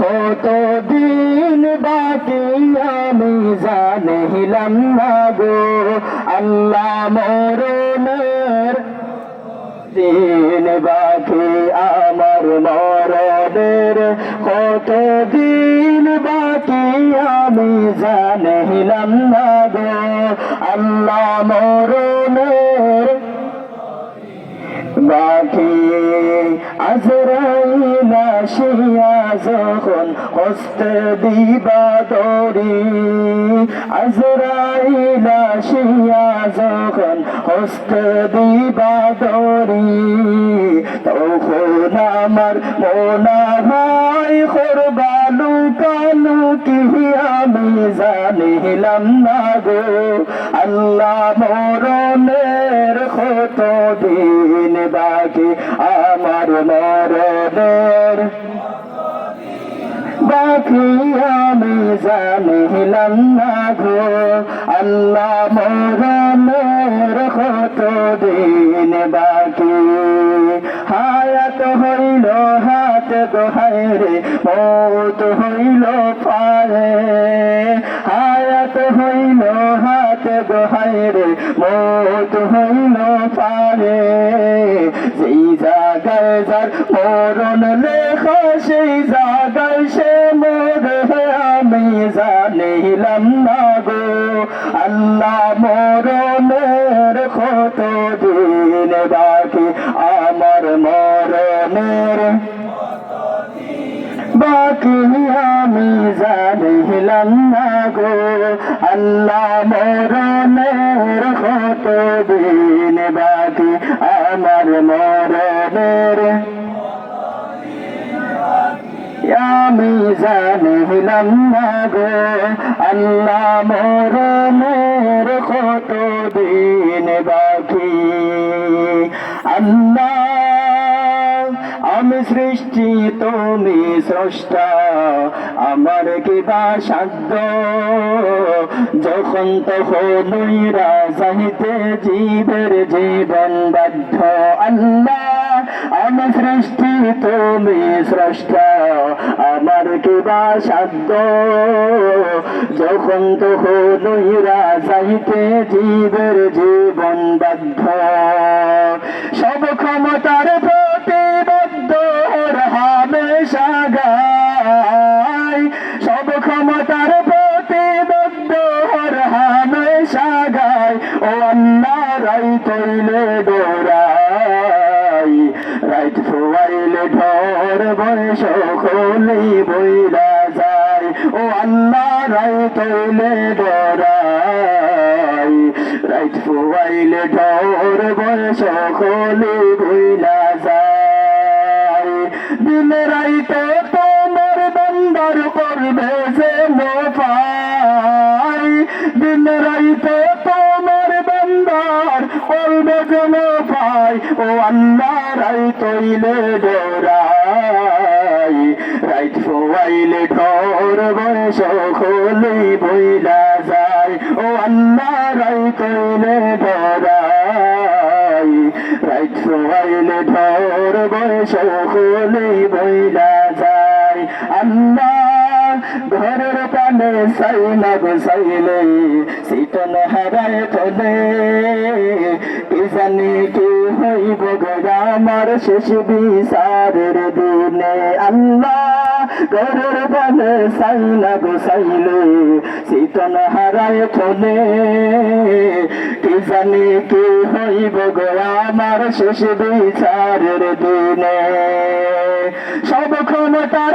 কত দিন বাকি আমি জানিলাম না গো। আল্লাহ মরণের দিন বাকি, আমার মরণের কত দিন বাকি আমি জানিলাম না গো। আল্লাহ মরণের বাকি, আজরাইল আসিয়া যখন হস্তে দিবা দরি আজরাইল আসিয়া যখন হস্তে দিবা দরি তখন আমার মোনা ভাই করবালু কালু কি আমি জানিলাম না গো। আল্লাহ মরণের কত দিন বাকি? আমার মরণের বাকি আমি জানিলাম না গো আল্লাহ মরণের কত দিন বাকি হায়াত হইল হাত গোহাইরে মৌত হইল পারে হায়াত হইল হাত গোহাইরে মৌত হইল পারে যেই জায়গায় যার মরণ লেখা, সেই জায়গায় সে মরে আমি জানিলাম না গো, আল্লাহ মরণের কত দিন বাকি? আমার মরণের বাকি আমি জানিলাম না গো, আল্লাহ মরণের মরণের আমি জানিলাম না গো আল্লাহ মরণের কত দিন বাকি আল্লাহ সৃষ্টি তুমি স্রষ্টা, আমার কি বা সাধ্য? যখন তখন যাইতে জীবের জীবন বাধ্য। আল্লাহ, আমি সৃষ্টি, তুমি স্রষ্টা, আমার কি বা সাধ্য? যখন তখন যাইতে জীবের জীবন বাধ্য। সব ক্ষমতার রাই তৈলে ডোরাই রাইট ফোয়াইলে ঢর বয়স খোলি বইলা যায়। ও আল্লাহ রাই তৈলে ডোরাই। রাইট ফোয়াইলে ঢর বয়স খোলি বইলা যায়। দিন রাইতে তোমার বন্দর করবে যে পাই দিন রাইতে যেন পাই ও আল্লাহ রাই তৈলে ডোরাই। রাইট ফোয়াইলে ঢোর বয়স খোলি বইলা যায়। ও আল্লাহ রাই তৈলে ডোরাই। রাইট ফোয়াইলে ঢোর বয়স খোলি বইলা যায়। আল্লাহ ঘরের পানে সাইলা গো সাইলে সিটন হারায় তোলে কি জানি কি হইব আমার শেষ বিচারের দিনে। আল্লাহ ঘরের পানে সাইলা গো সাইলে সিটন হারায় তোলে কি জানি কি হইব আমার শেষ বিচারের দিনে। সব ক্ষমতার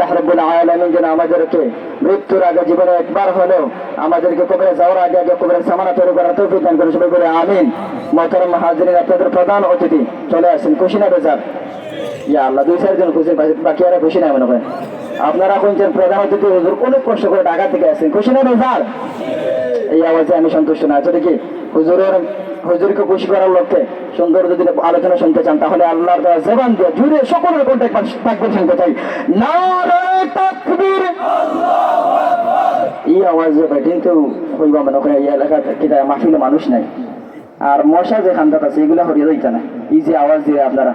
আল্লাহ রব্বুল আলমিন যেন আমাদেরকে মৃত্যুর আগে জীবনে একবার হলেও আমাদেরকে কবরে যাওয়ার আগে আগে কবরে সামানা তৈরি করার তৌফিক দান করে সবাই করে আমিন। মহতরম হাজিরিন আপনাদের প্রধান অতিথি চলে আসেন খুশি না বেজার। ইয়া আল্লাহ, দুই চারজন খুশি বাকি আর খুশি না মনে করেন আপনারা শুনছেন প্রধান অতিথি, হুজুর অনেক কষ্ট করে ঢাকা থেকে আসেন। খুশি না বেজার। এই আওয়াজে আমি সন্তুষ্ট না। আসলে কি হুজুরের হুজুরকে খুশি করার লক্ষ্যে সুন্দর যদি আলোচনা শুনতে চান, তাহলে আল্লাহর দেওয়া জবান দিয়ে জুড়ে সকলের কোনটা একবার তাকবীর শুনতে চাই। তাকবীর। এই আওয়াজে বেটিং তো হইবা মনে করে এই এলাকা কিটা মাহফিলে মানুষ নাই। আর মশা যে খান্দাত আছে, এগুলো হরিয়ে যাইতে না। এই যে আওয়াজ দিয়ে আপনারা